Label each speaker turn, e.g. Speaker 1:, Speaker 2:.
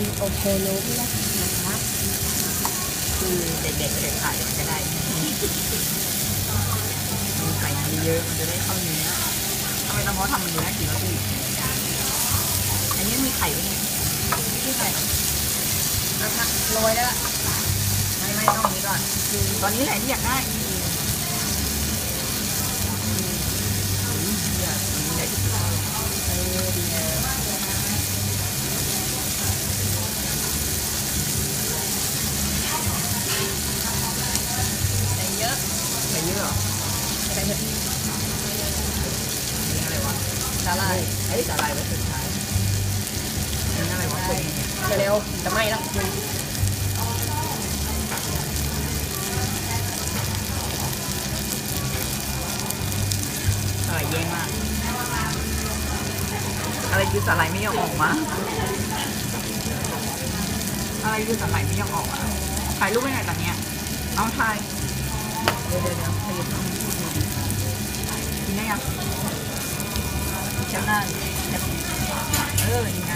Speaker 1: มีโอโคโนมิยากินะคะ
Speaker 2: คือเด็กๆเด็กขายมันจะได้มีไข่เยอะๆมันจะได้เข้าเนื้อทำไมต้องเพราะทำมันดูน่ากินแล้วสิอันนี้มีไข่ด้วยไง
Speaker 1: ที่ใส่แล้วก็โรยแล้ว
Speaker 2: ไม่ไม่ต้องนี้ก่อนตอนนี้แหละที่อยากได้อยากมีอะไรที่ชอบ
Speaker 1: เออดีนะใส่เยอะ
Speaker 2: ใส่เยอะเหรอ
Speaker 1: ใส่เยอะ
Speaker 2: นี่อะไรวะ
Speaker 1: สาหร่าย
Speaker 2: เฮ้ยสาหร่ายไว้สุดท้ายนี่อะไรวะคนเนี่ย
Speaker 1: เร็วๆจะไหม้แล้วคุณ
Speaker 2: สาหร่ายแย่มาก อะไรคือสาหร่ายไม่ยอมออกมาอะไรคือสาหร่ายไม่ยอมออกอะถ่ายรูปไว้หน่อยตอนเนี้ยเอาถ่ายเดี๋ยวเดี๋ยวเดี๋ยวขยับมากินได้ยังเช้าหน้เออดีนะ